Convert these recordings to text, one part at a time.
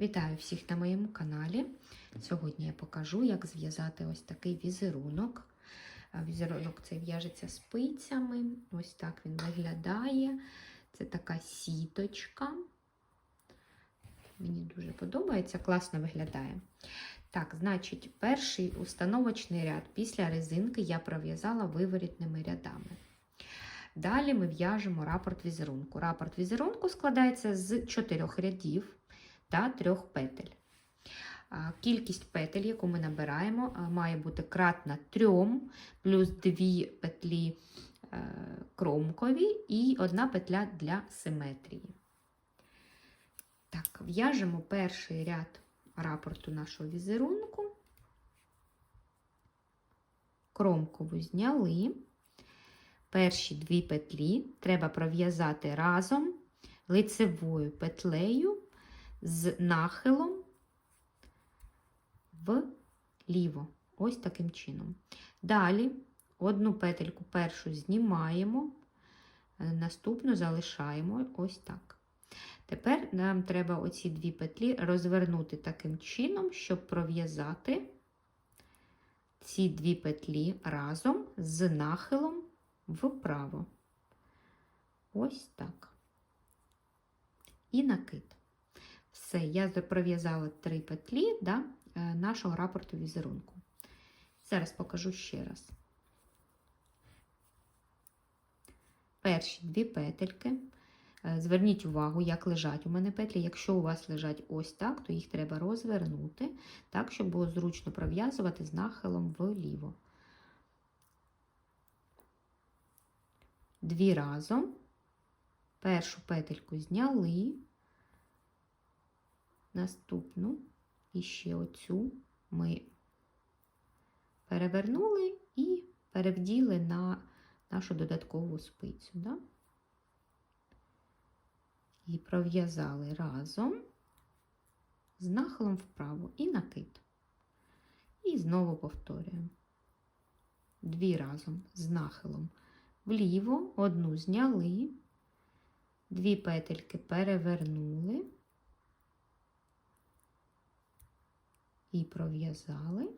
Вітаю всіх на моєму каналі. Сьогодні я покажу, як зв'язати ось такий візерунок. Візерунок цей в'яжеться спицями. Ось так він виглядає. Це така сіточка. Мені дуже подобається, класно виглядає. Так, значить, перший установочний ряд після резинки я пров'язала виворітними рядами. Далі ми в'яжемо рапорт візерунку. Рапорт візерунку складається з чотирьох рядів та трьох петель. Кількість петель, яку ми набираємо, має бути кратна 3, плюс 2 петлі е, кромкові і одна петля для симетрії. Так, в'яжемо перший ряд рапорту нашого візерунку. Кромкову зняли. Перші дві петлі треба пров'язати разом лицевою петлею з нахилом вліво. Ось таким чином. Далі одну петельку першу знімаємо, е, наступну залишаємо ось так. Тепер нам треба оці дві петлі розвернути таким чином, щоб пров'язати ці дві петлі разом з нахилом вправо. Ось так. І накид. Все, я пров'язала три петлі да, е, нашого рапорту візерунку. Зараз покажу ще раз. Перші дві петельки. Е, Зверніть увагу, як лежать у мене петлі. Якщо у вас лежать ось так, то їх треба розвернути, так, щоб було зручно пров'язувати з нахилом вліво. Дві разом. Першу петельку зняли, наступну і ще оцю ми перевернули і перевділи на нашу додаткову спицю. Да? І пров'язали разом з нахилом вправо і накид. І знову повторюємо. Дві разом з нахилом вліво, одну зняли, дві петельки перевернули і пров'язали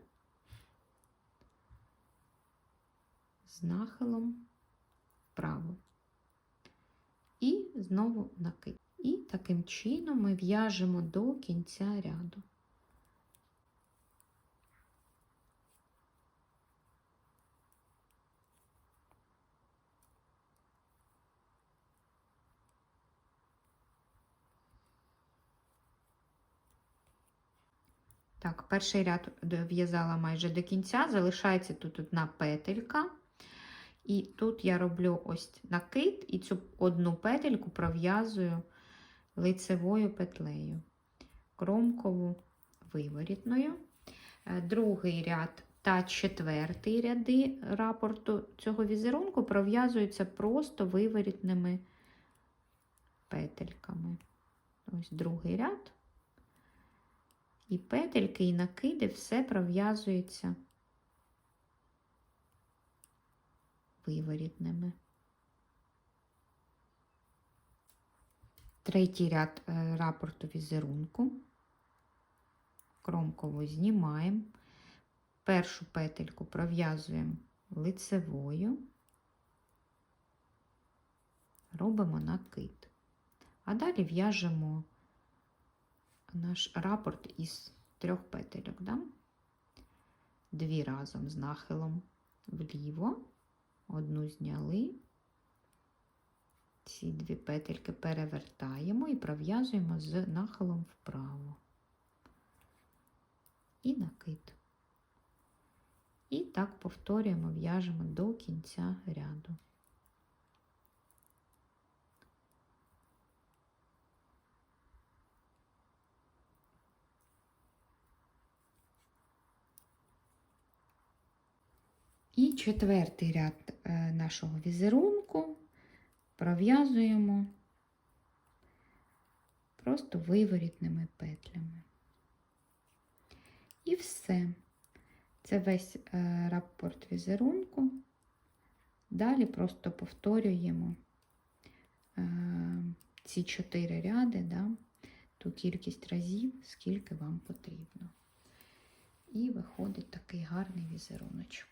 з нахилом вправо. І знову накид. І таким чином ми в'яжемо до кінця ряду. Так, перший ряд в'язала майже до кінця, залишається тут одна петелька. І тут я роблю ось накид, і цю одну петельку пров'язую лицевою петлею, кромкову виворітною. Е, Другий ряд та четвертий ряди рапорту цього візерунку пров'язуються просто виворітними петельками. Ось другий ряд. І петельки, і накиди все пров'язується виворітними. Третій ряд е, рапорту візерунку. Кромкову знімаємо. Першу петельку пров'язуємо лицевою, робимо накид. А далі в'яжемо наш рапорт із трьох петельок. Да? Дві разом з нахилом вліво, одну зняли, ці дві петельки перевертаємо і пров'язуємо з нахилом вправо. І накид. І так повторюємо, в'яжемо до кінця ряду. І четвертий ряд е, нашого візерунку пров'язуємо просто виворітними петлями. І все. Це весь е, рапорт візерунку. Далі просто повторюємо е, ці чотири ряди, да, ту кількість разів, скільки вам потрібно. І виходить такий гарний візеруночок.